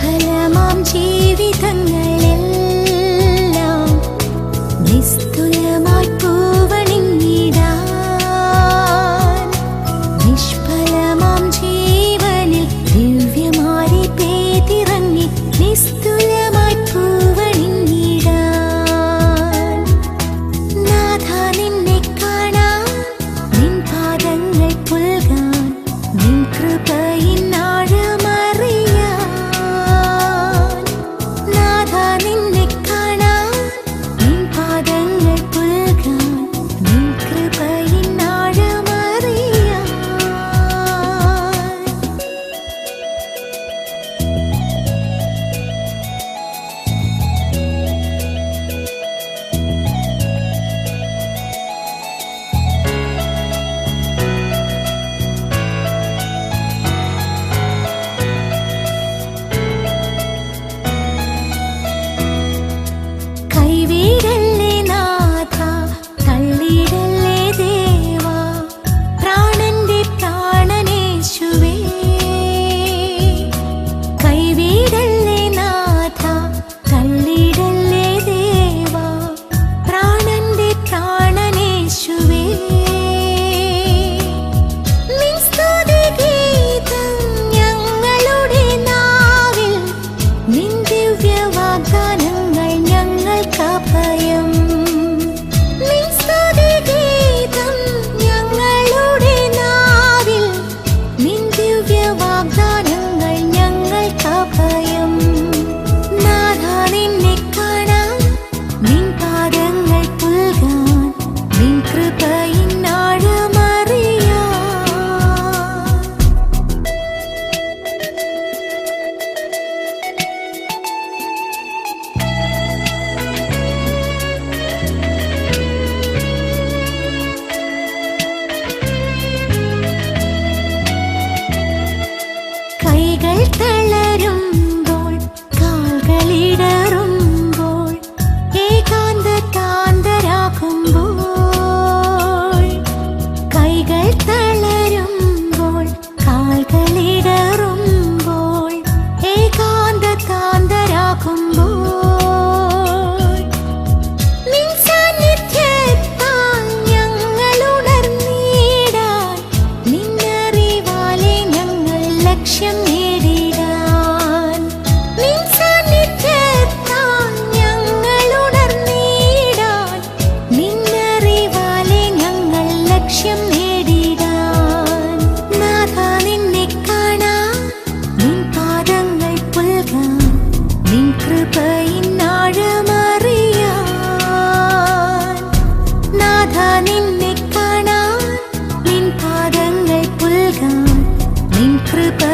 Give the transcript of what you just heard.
നിഷ്ഫലമാം ജീവിതങ്ങളെല്ലാം. നിസ്തുലമായി அறிவே крипе.